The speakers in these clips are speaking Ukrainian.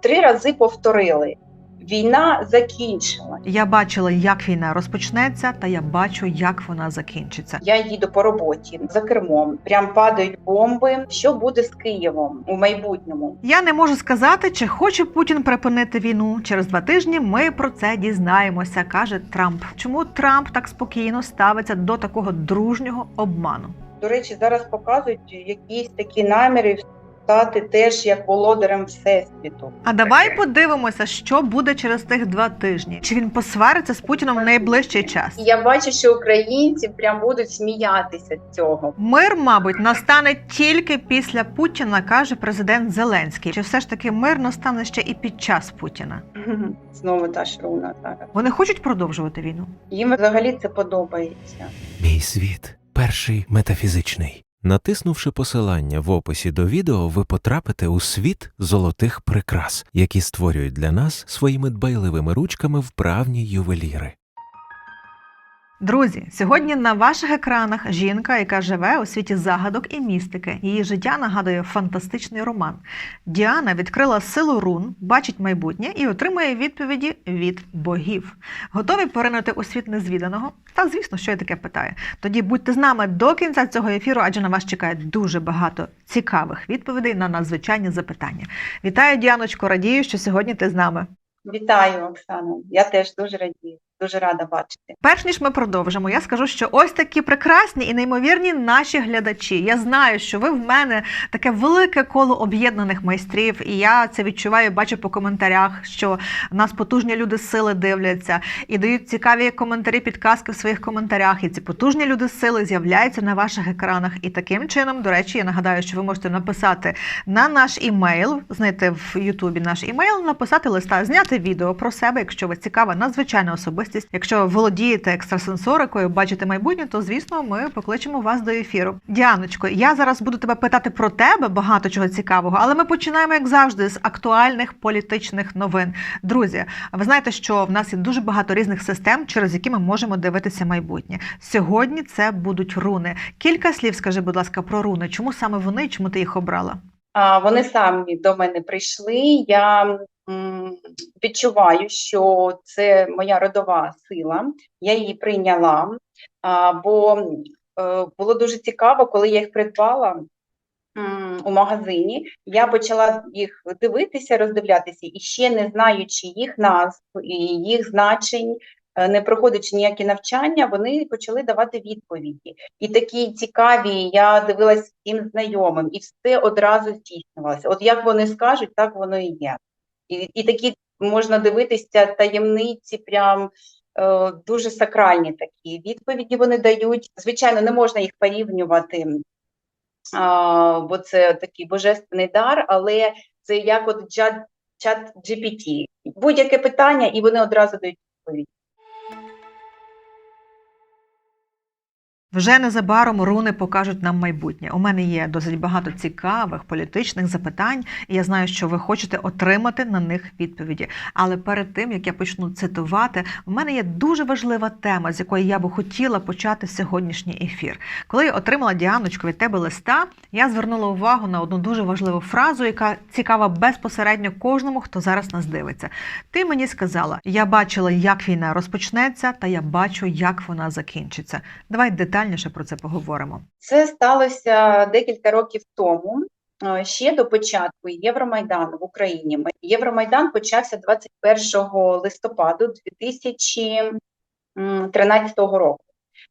три рази повторили: війна закінчила. Я бачила, як війна розпочнеться, та я бачу, як вона закінчиться. Я їду по роботі за кермом. Прям падають бомби. Що буде з Києвом у майбутньому? Я не можу сказати, чи хоче Путін припинити війну. Через два тижні ми про це дізнаємося, каже Трамп. Чому Трамп так спокійно ставиться до такого дружнього обману? До речі, зараз показують якісь такі наміри стати теж як володарем всесвіту. А давай подивимося, що буде через тих два тижні. Чи він посвариться з Путіном в найближчий час? Я бачу, що українці прям будуть сміятися з цього. Мир, мабуть, настане тільки після Путіна, каже президент Зеленський. Чи все ж таки мир настане ще і під час Путіна? Знову та ж руна зараз. Вони хочуть продовжувати війну. Їм взагалі це подобається. Мій світ перший метафізичний. Натиснувши посилання в описі до відео, ви потрапите у світ золотих прикрас, які створюють для нас своїми дбайливими ручками вправні ювеліри. Друзі, сьогодні на ваших екранах жінка, яка живе у світі загадок і містики. Її життя нагадує фантастичний роман. Діана відкрила силу рун, бачить майбутнє і отримує відповіді від богів. Готові поринути у світ незвіданого? Та звісно, що я таке питаю. Тоді будьте з нами до кінця цього ефіру, адже на вас чекає дуже багато цікавих відповідей на надзвичайні запитання. Вітаю, Діаночко, радію, що сьогодні ти з нами. Вітаю, Оксано. Я теж дуже радію, дуже рада бачити. Перш ніж ми продовжимо, я скажу, що ось такі прекрасні і неймовірні наші глядачі. Я знаю, що ви в мене таке велике коло об'єднаних майстрів, і я це відчуваю, бачу по коментарях, що нас потужні люди сили дивляться і дають цікаві коментарі, підказки в своїх коментарях. І ці потужні люди сили з'являються на ваших екранах. І таким чином, до речі, я нагадаю, що ви можете написати на наш імейл, знайти в Ютубі наш імейл, написати листа, зняти відео про себе, якщо ви цікава, надзвичайна особистість. Якщо володієте екстрасенсорикою, бачите майбутнє, то звісно ми покличемо вас до ефіру. Діаночко, я зараз буду тебе питати про тебе багато чого цікавого, але ми починаємо, як завжди, з актуальних політичних новин. Друзі, ви знаєте, що в нас є дуже багато різних систем, через які ми можемо дивитися майбутнє. Сьогодні це будуть руни. Кілька слів скажи, будь ласка, про руни. Чому саме вони? Чому ти їх обрала? Вони самі до мене прийшли. Я відчуваю, що це моя родова сила. Я її прийняла. Бо е, було дуже цікаво, коли я їх придбала. У магазині я почала їх дивитися, роздивлятися, і ще не знаючи їх назв і їх значень, е, не проходячи ніякі навчання, вони почали давати відповіді. І такі цікаві, я дивилась всім знайомим, і все одразу здійснювалося. От як вони скажуть, так воно і є. І, і такі можна дивитися таємниці, прям е, дуже сакральні такі відповіді вони дають. Звичайно, не можна їх порівнювати, а, бо це такий божественний дар, але це як от чат, чат GPT. Будь-яке питання, і вони одразу дають відповідь. Вже незабаром руни покажуть нам майбутнє. У мене є досить багато цікавих політичних запитань, і я знаю, що ви хочете отримати на них відповіді. Але перед тим як я почну цитувати, у мене є дуже важлива тема, з якої я би хотіла почати сьогоднішній ефір. Коли я отримала Діаночку від тебе листа, я звернула увагу на одну дуже важливу фразу, яка цікава безпосередньо кожному, хто зараз нас дивиться. Ти мені сказала: я бачила, як війна розпочнеться, та я бачу, як вона закінчиться. Давай детальніше про це поговоримо. Це сталося декілька років тому, е, ще до початку Євромайдану в Україні. Євромайдан почався 21 листопаду 2013 року.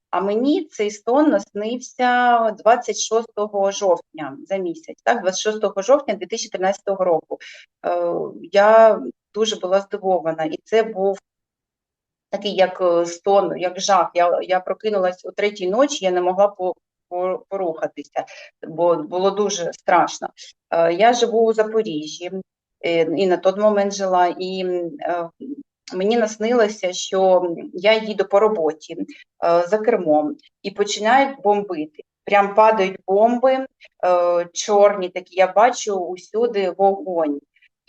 А мені цей сон наснився 26 жовтня за місяць, так, 26 жовтня 2013 року. Е, Я дуже була здивована, і це був такий як е, стон, як жах. Я, я прокинулась о третій ночі, я не могла по, по, порухатися, бо було дуже страшно. Е, Я живу у Запоріжжі е, і на той момент жила, і мені наснилося, що я їду по роботі за кермом і починають бомбити. Прям падають бомби чорні, такі я бачу усюди вогонь.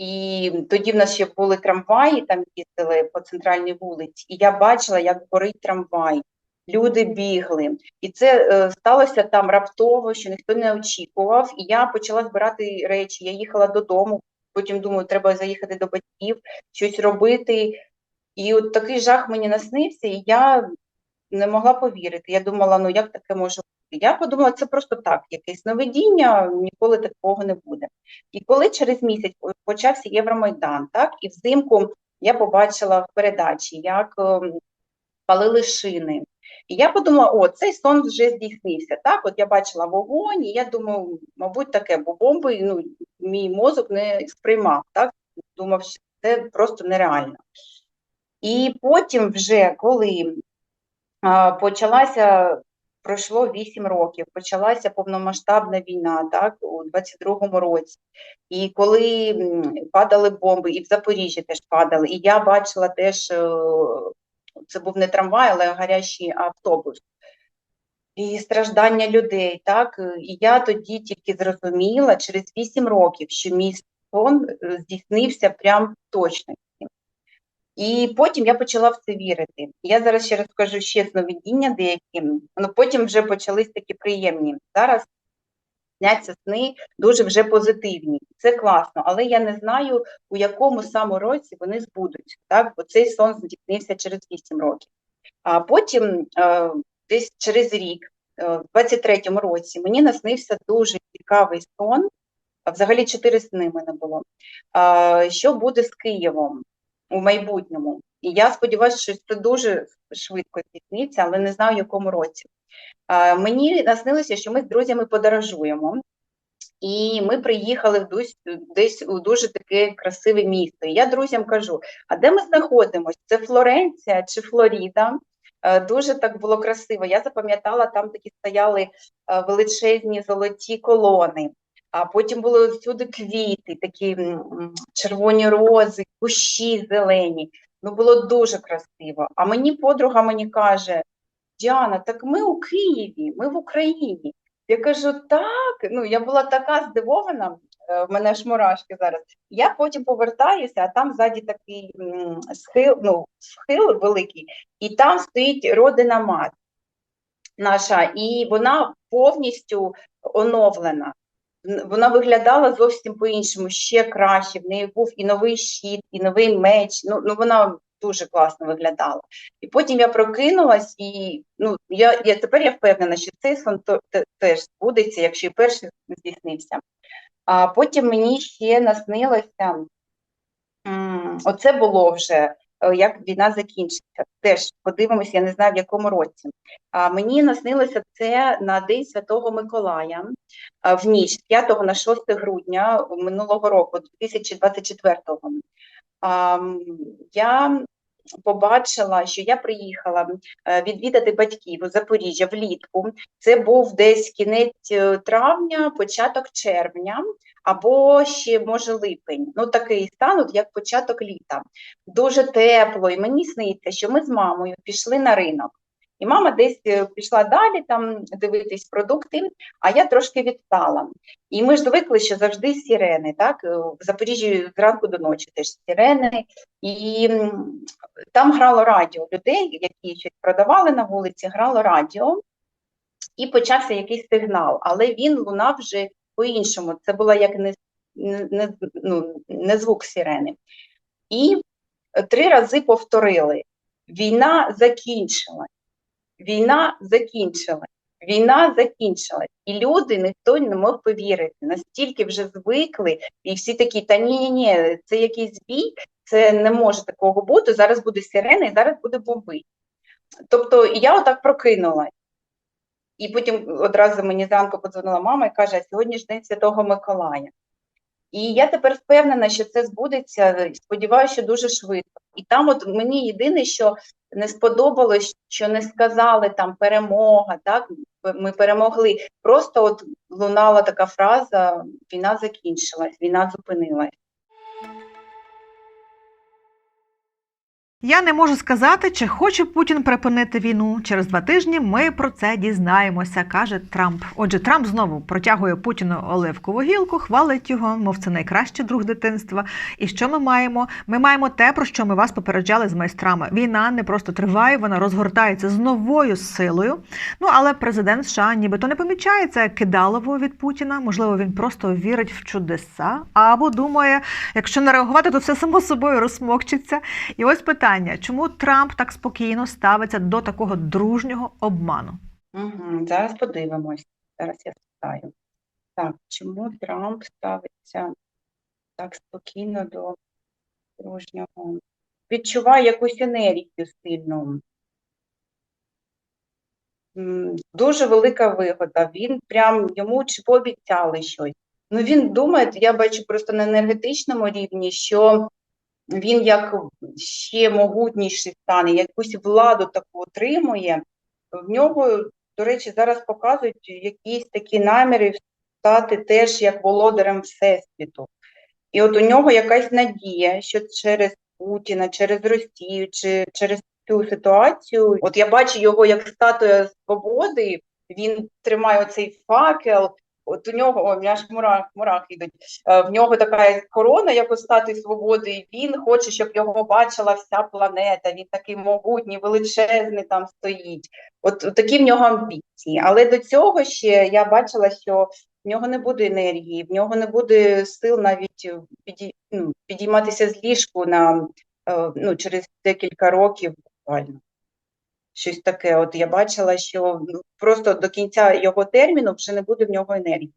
І тоді в нас ще були трамваї, там їздили по центральній вулиці, і я бачила, як горить трамвай. Люди бігли, і це е, сталося там раптово, що ніхто не очікував. І я почала збирати речі. Я їхала додому потім думаю, треба заїхати до батьків, щось робити. І от такий жах мені наснився, і я не могла повірити. Я думала, ну як таке може? Я подумала, це просто так, якесь сновидіння, ніколи такого не буде. І коли через місяць почався Євромайдан, так, і взимку я побачила в передачі, як ем, палили шини. І я подумала, о, цей сон вже здійснився. Так, от я бачила вогонь, і я думаю, мабуть, таке, бо бомби ну, мій мозок не сприймав, так, думав, що це просто нереально. І потім, вже коли а, почалася, пройшло 8 років, почалася повномасштабна війна, так, у 22-му році. І коли падали бомби, і в Запоріжжі теж падали, і я бачила теж, е, це був не трамвай, але гарячий автобус. І страждання людей, так, і я тоді тільки зрозуміла через 8 років, що мій сон е, здійснився прям точно. І потім я почала в це вірити. Я зараз ще розкажу ще сновидіння деякі, ну потім вже почались такі приємні. Зараз сняться сни дуже вже позитивні. Це класно, але я не знаю, у якому саме році вони збудуться. Так? Бо цей сон здійснився через 8 років. А потім, е, десь через рік, е, в 23-му році, мені наснився дуже цікавий сон. Взагалі чотири сни мене було. Що буде з Києвом у майбутньому? І я сподіваюся, що це дуже швидко здійсниться, але не знаю, в якому році. Мені наснилося, що ми з друзями подорожуємо, і ми приїхали в десь, десь у дуже таке красиве місто. І я друзям кажу: а де ми знаходимося? Це Флоренція чи Флоріда? Дуже так було красиво. Я запам'ятала, там такі стояли величезні золоті колони. А потім були всюди квіти, такі червоні рози, кущі зелені. Ну було дуже красиво. А мені подруга мені каже: Діана, так ми у Києві, ми в Україні. Я кажу, так. Ну я була така здивована, е, в мене аж мурашки зараз. Я потім повертаюся, а там ззаді такий схил, ну, схил великий, і там стоїть родина мати наша, і вона повністю оновлена. Вона виглядала зовсім по-іншому, ще краще. В неї був і новий щит, і новий меч. Ну, ну вона дуже класно виглядала. І потім я прокинулась, і ну я, я тепер я впевнена, що цей сон теж збудеться, якщо і перший здійснився. А потім мені ще наснилося, оце було вже. Е, Як війна закінчиться, теж подивимося, я не знаю в якому році. А мені наснилося це на День Святого Миколая в ніч з 5 на 6 грудня минулого року, 2024-го. А, м, Я побачила, що я приїхала е, відвідати батьків у Запоріжжя влітку. Це був десь кінець е, травня, початок червня, або ще може липень. Ну такий стан, як початок літа. Дуже тепло, і мені сниться, що ми з мамою пішли на ринок. І мама десь е, пішла далі там дивитись продукти, а я трошки відстала. І ми ж звикли, що завжди сирени, так? е, В Запоріжжі зранку до ночі теж сирени. І там грало радіо людей, які щось продавали на вулиці, грало радіо, і почався якийсь сигнал, але він лунав вже по-іншому. Це була як не, не, ну, не звук сирени. І три рази повторили: війна закінчилась, війна закінчилась. Війна закінчилась, і люди ніхто не мог повірити. Настільки вже звикли, і всі такі, та ні, ні, ні, це якийсь збій, це не може такого бути. Зараз буде сирена, і зараз буде бомби. Тобто я отак прокинулась. І потім одразу мені зранку подзвонила мама і каже: сьогодні ж День Святого Миколая. І я тепер впевнена, що це збудеться. Сподіваюся, що дуже швидко. І там, от мені єдине, що не сподобалось, що не сказали там перемога, так ми перемогли. Просто от лунала така фраза: війна закінчилась, війна зупинилась. Я не можу сказати, чи хоче Путін припинити війну. Через два тижні ми про це дізнаємося, каже Трамп. Отже, Трамп знову протягує Путіну оливкову гілку, хвалить його, мов це найкращий друг дитинства. І що ми маємо? Ми маємо те, про що ми вас попереджали з майстрами. Війна не просто триває, вона розгортається з новою силою. Ну але президент США нібито не помічає це кидалово від Путіна. Можливо, він просто вірить в чудеса, або думає, якщо не реагувати, то все само собою розсмокчиться. І ось питання: чому Трамп так спокійно ставиться до такого дружнього обману? Угу, зараз подивимось. Зараз я спитаю. Так, чому Трамп ставиться так спокійно до дружнього? Відчуває якусь енергію сильну. Дуже велика вигода. Він прям йому чи пообіцяли щось. Ну він думає, я бачу просто на енергетичному рівні, що він як ще могутніший стане, якусь владу таку отримує. В нього, до речі, зараз показують якісь такі наміри стати теж як володарем Всесвіту. І от у нього якась надія, що через Путіна, через Росію, чи через цю ситуацію, от я бачу його як статуя свободи, він тримає оцей факел. От у нього, о, аж мурах, мурахи йдуть. Е, В нього така корона, як у статуї свободи, і він хоче, щоб його бачила вся планета. Він такий могутній, величезний там стоїть. От, от такі в нього амбіції. Але до цього ще я бачила, що в нього не буде енергії, в нього не буде сил навіть підій, ну, підійматися з ліжку на е, ну, через декілька років буквально. Щось таке. От я бачила, що просто до кінця його терміну вже не буде в нього енергії.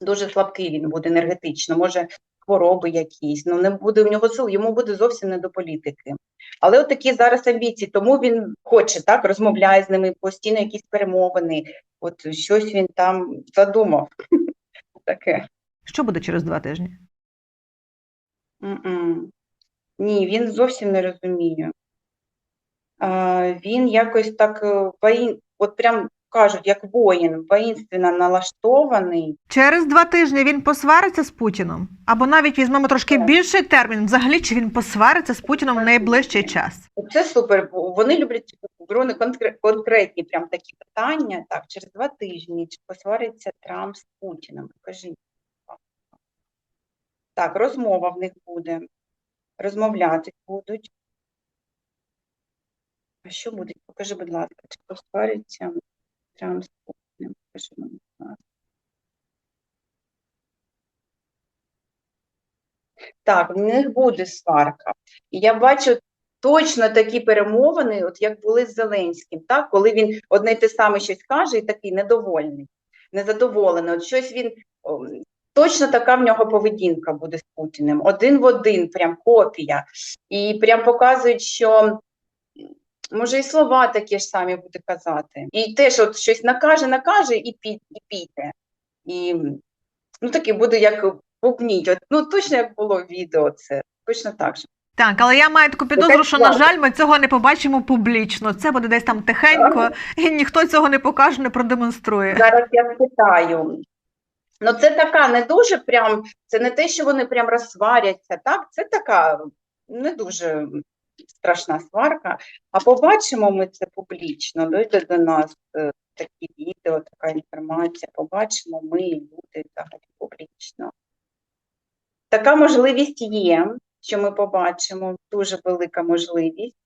Дуже слабкий він буде енергетично, може хвороби якісь, ну не буде в нього сил, йому буде зовсім не до політики. Але от такі зараз амбіції, тому він хоче, так, розмовляє з ними, постійно якісь перемовини, от щось він там задумав. Таке. Що буде через два тижні? Ні, він зовсім не розуміє. Він якось так е, воїн, от прям кажуть, як воїн, воїнственно налаштований. Через два тижні він посвариться з Путіном, або навіть візьмемо трошки Так. більший термін. Взагалі, чи він посвариться з Путіном в найближчий час? Це супер. Вони люблять Бруни конкретні прям такі питання. Так, через два тижні чи посвариться Трамп з Путіним? Кажіть. Так, розмова в них буде. Розмовляти будуть. А що буде? Покажи, будь ласка, чи посвариться Трамп з Путіним? Покажи мені, будь ласка. Так, в них буде сварка. І я бачу точно такі перемовини, от як були з Зеленським, так? коли він одне й те саме щось каже і такий недовольний, незадоволений. От щось він точно така в нього поведінка буде з Путіним. Один в один, прям копія. І прям показують, що може і слова такі ж самі буде казати. І теж от щось накаже, накаже і пі- і піде. І ну таке буде як бубніть. От, ну точно як було відео, це точно так же. Так, але я маю таку підозру, що на жаль, ми цього не побачимо публічно. Це буде десь там тихенько, і ніхто цього не покаже, не продемонструє. Зараз я спитаю. Ну, це така не дуже прям, це не те, що вони прям розсваряться, так? Це така не дуже страшна сварка. А побачимо ми це публічно, дойде до нас е, такі відео, така інформація. Побачимо ми люди взагалі публічно. Така можливість є, що ми побачимо, дуже велика можливість.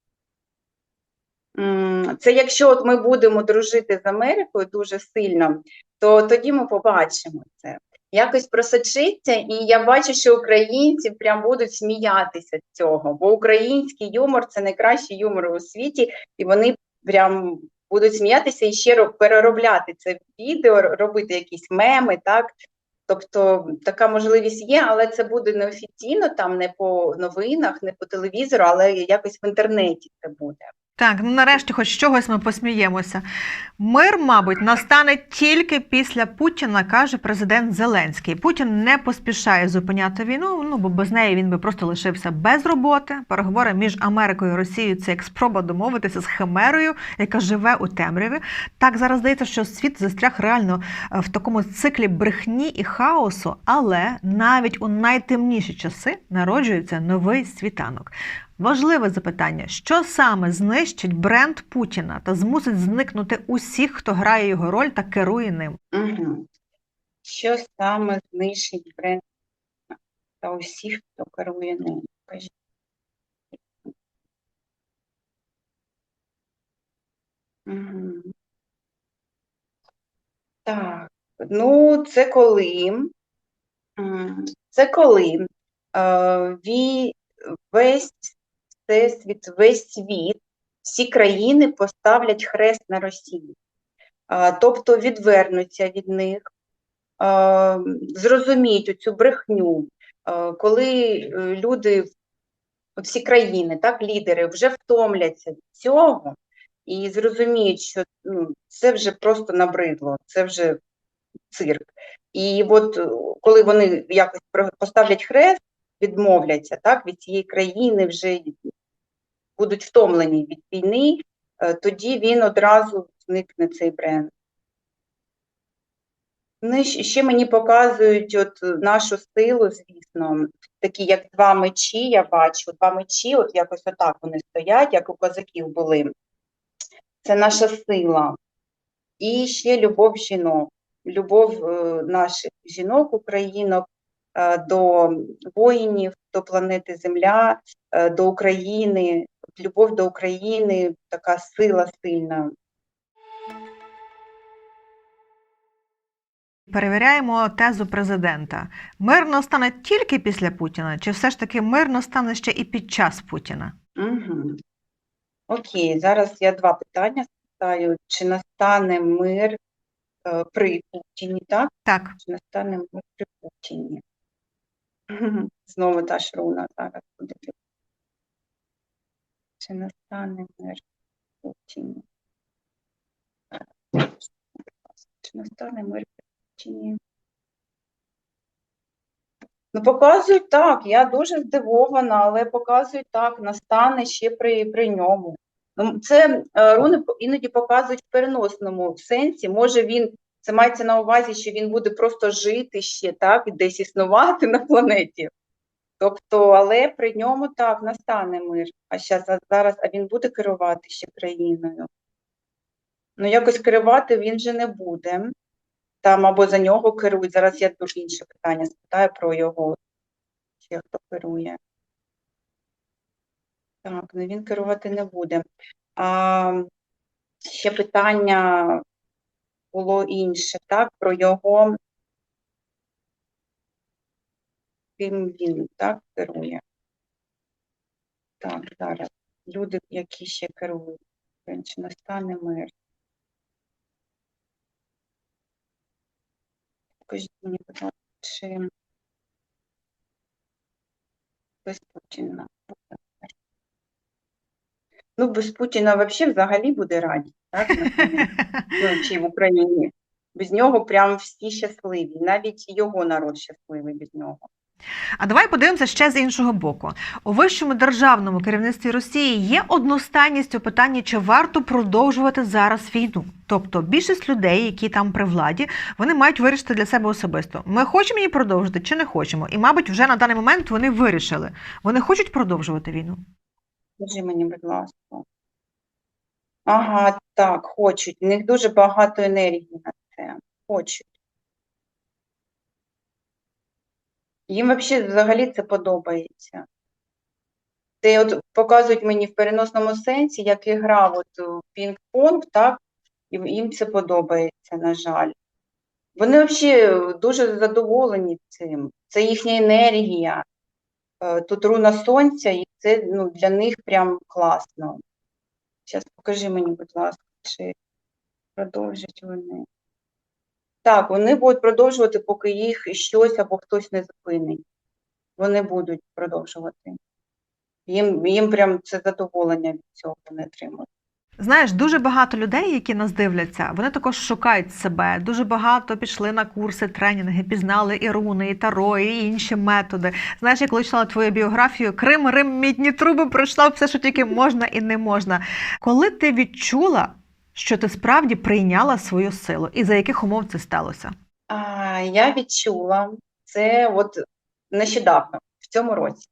Це якщо от ми будемо дружити з Америкою дуже сильно, то тоді ми побачимо це. Якось просочиться, і я бачу, що українці прям будуть сміятися з цього, бо український юмор це найкращий юмор у світі, і вони прям будуть сміятися і ще переробляти це відео, робити якісь меми, так. Тобто така можливість є, але це буде не офіційно, там не по новинах, не по телевізору, але якось в інтернеті це буде. Так, ну нарешті, хоч чогось ми посміємося. Мир, мабуть, настане тільки після Путіна, каже президент Зеленський. Путін не поспішає зупиняти війну, ну бо без неї він би просто лишився без роботи. Переговори між Америкою і Росією це як спроба домовитися з химерою, яка живе у темряві. Так зараз здається, що світ застряг реально е, в такому циклі брехні і хаосу, але навіть у найтемніші часи народжується новий світанок. Важливе запитання: що саме знищить бренд Путіна та змусить зникнути усіх, хто грає його роль та керує ним? Що саме знищить бренд та усіх, хто керує ним? Так, ну це коли, це коли е, весь всесвіт, весь світ, всі країни поставлять хрест на Росію, Е, тобто відвернуться від них, зрозуміють оцю брехню, коли е, люди, всі країни, так, лідери вже втомляться від цього і зрозуміють, що ну, це вже просто набридло, це вже цирк. І от е, коли вони якось поставлять хрест, відмовляться так, від цієї країни, вже будуть втомлені від війни, е, тоді він одразу зникне цей бренд. Ну, і ще мені показують от нашу силу, звісно, такі як два мечі, я бачу, два мечі, от якось отак вони стоять, як у козаків були. Це наша сила. І ще любов жінок, любов е, наших жінок, українок е, до воїнів, до планети Земля, до України, любов до України, така сила сильна. Перевіряємо тезу президента: мирно стане тільки після Путіна, чи все ж таки мирно стане ще і під час Путіна? Угу. Окей, зараз я два питання спитаю. Чи настане мир е, при Путіні, так? Так, Чи настане мир при Путіні? Знову та ж руна зараз буде. Чи настане мир Путіні? Чи настане мир Путіні? Ну, показують так, я дуже здивована, але показують так, настане ще при, при ньому. Ну, це е, руни іноді показують в переносному сенсі. Може він, це мається на увазі, що він буде просто жити ще, так, і десь існувати на планеті. Тобто, але при ньому так, настане мир. А зараз, а він буде керувати ще країною. Ну, якось керувати він же не буде. Там або за нього керують. Зараз я дуже інше питання спитаю про його. Ще хто керує. Так, ну він керувати не буде. А, ще питання було інше, так, про його, ким він так керує. Так, зараз. Люди, які ще керують. Чи настане мир? Покажіть мені, будь ласка, чи без Путіна буде мир? Ну, без Путіна взагалі взагалі буде радість, так, ну, чи в Україні. Без нього прям всі щасливі, навіть його народ щасливий без нього. А давай подивимося ще з іншого боку. У вищому державному керівництві Росії є одностайність у питанні, чи варто продовжувати зараз війну. Тобто більшість людей, які там при владі, вони мають вирішити для себе особисто. Ми хочемо її продовжити чи не хочемо. І, мабуть, вже на даний момент вони вирішили. Вони хочуть продовжувати війну. Скажи мені, будь ласка. Ага, так, хочуть. У них дуже багато енергії на це. Хочуть. Їм взагалі, взагалі це подобається. Це от показують мені в переносному сенсі, як і гра от пінг-понг, так, і їм це подобається, на жаль. Вони взагалі дуже задоволені цим. Це їхня енергія. Е, Тут руна сонця, і це ну, для них прям класно. Зараз покажи мені, будь ласка, чи продовжать вони. Так, вони будуть продовжувати, поки їх щось або хтось не зупинить. Вони будуть продовжувати. Їм, їм прям це задоволення від цього вони отримують. Знаєш, дуже багато людей, які нас дивляться, вони також шукають себе. Дуже багато пішли на курси, тренінги, пізнали і руни, і таро, і інші методи. Знаєш, я коли читала твою біографію, Крим, Рим, мідні труби пройшла все, що тільки можна і не можна. Коли ти відчула, що ти справді прийняла свою силу, і за яких умов це сталося? А, я відчула це от нещодавно, в цьому році.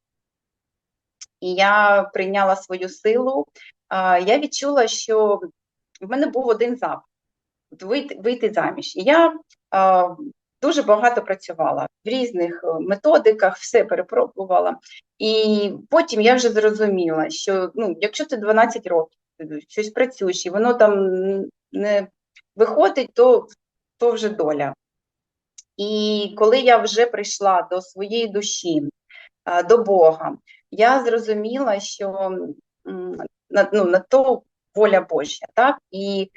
і я прийняла свою силу. А, Я відчула, що в мене був один запит вийти, вийти заміж. І я а, дуже багато працювала в різних е, методиках, все перепробувала. І потім я вже зрозуміла, що ну, якщо ти 12 років щось працюєш, і воно там не виходить, то, то вже доля. І коли я вже прийшла до своєї душі, до Бога, я зрозуміла, що на, ну, на то воля Божа, так? І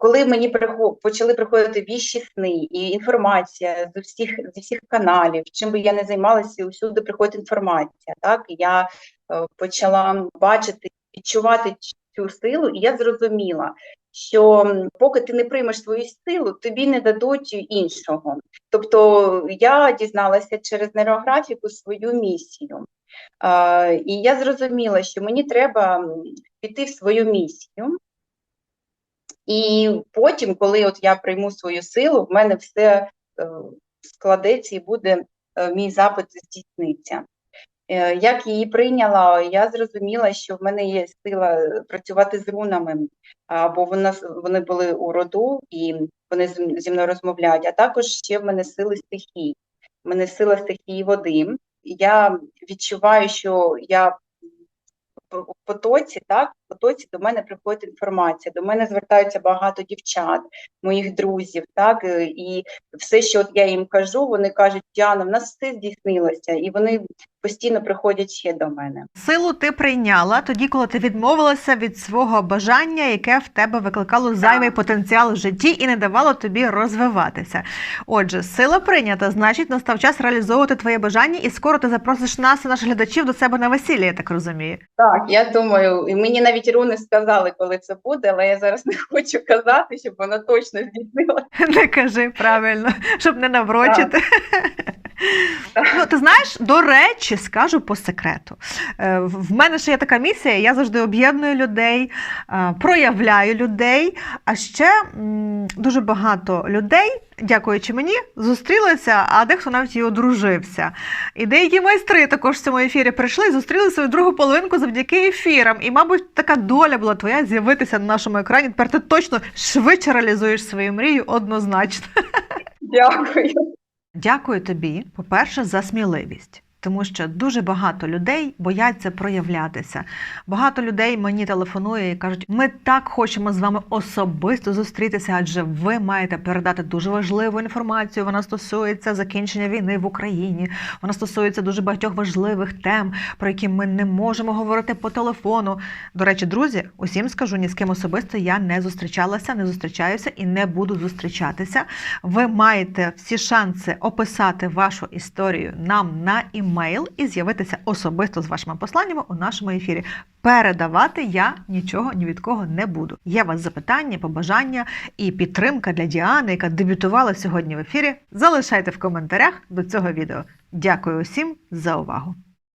коли мені почали приходити віщі сни і інформація з усіх, зі всіх каналів, чим би я не займалася, усюди приходить інформація, так? Я е, почала бачити, відчувати цю силу, і я зрозуміла, що поки ти не приймеш свою силу, тобі не дадуть іншого. Тобто я дізналася через нейрографіку свою місію. І я зрозуміла, що мені треба піти в свою місію. І потім, коли от я прийму свою силу, в мене все е, складеться і буде е, мій запит здійсниться. Е, Як її прийняла, я зрозуміла, що в мене є сила працювати з рунами, бо вони були у роду і вони зі мною розмовляють, а також ще в мене сили стихій. В мене сила стихії води. Я відчуваю, що я в потоці, так, в потоці до мене приходить інформація, до мене звертаються багато дівчат, моїх друзів, так, е, і все, що от я їм кажу, вони кажуть, Діана, в нас все здійснилося, і вони постійно приходять ще до мене. Силу ти прийняла тоді, коли ти відмовилася від свого бажання, яке в тебе викликало зайвий потенціал в житті і не давало тобі розвиватися. Отже, сила прийнята, значить, настав час реалізовувати твоє бажання, і скоро ти запросиш нас і наших глядачів до себе на весілля, я так розумію. Так, я думаю, і мені навіть руни сказали, коли це буде, але я зараз не хочу казати, щоб воно точно здійснилося. Не кажи правильно, щоб не наврочити. Так. Ну, ти знаєш, до речі, скажу по секрету. Е, В в мене ще є така місія, я завжди об'єдную людей, е, проявляю людей. А ще дуже багато людей, дякуючи мені, зустрілися, а дехто навіть і одружився. І деякі майстри також в цьому ефірі прийшли і зустріли свою другу половинку завдяки ефірам. І, мабуть, така доля була твоя з'явитися на нашому екрані. Тепер ти точно швидше реалізуєш свою мрію однозначно. Дякую. Дякую тобі, по-перше, за сміливість. Тому що дуже багато людей бояться проявлятися. Багато людей мені телефонує і кажуть: ми так хочемо з вами особисто зустрітися, адже ви маєте передати дуже важливу інформацію. Вона стосується закінчення війни в Україні. Вона стосується дуже багатьох важливих тем, про які ми не можемо говорити по телефону. До речі, друзі, усім скажу, ні з ким особисто я не зустрічалася, не зустрічаюся і не буду зустрічатися. Ви маєте всі шанси описати вашу історію нам на імейл і з'явитися особисто з вашими посланнями у нашому ефірі. Передавати я нічого ні від кого не буду. Є у вас запитання, побажання і підтримка для Діани, яка дебютувала сьогодні в ефірі. Залишайте в коментарях до цього відео. Дякую усім за увагу.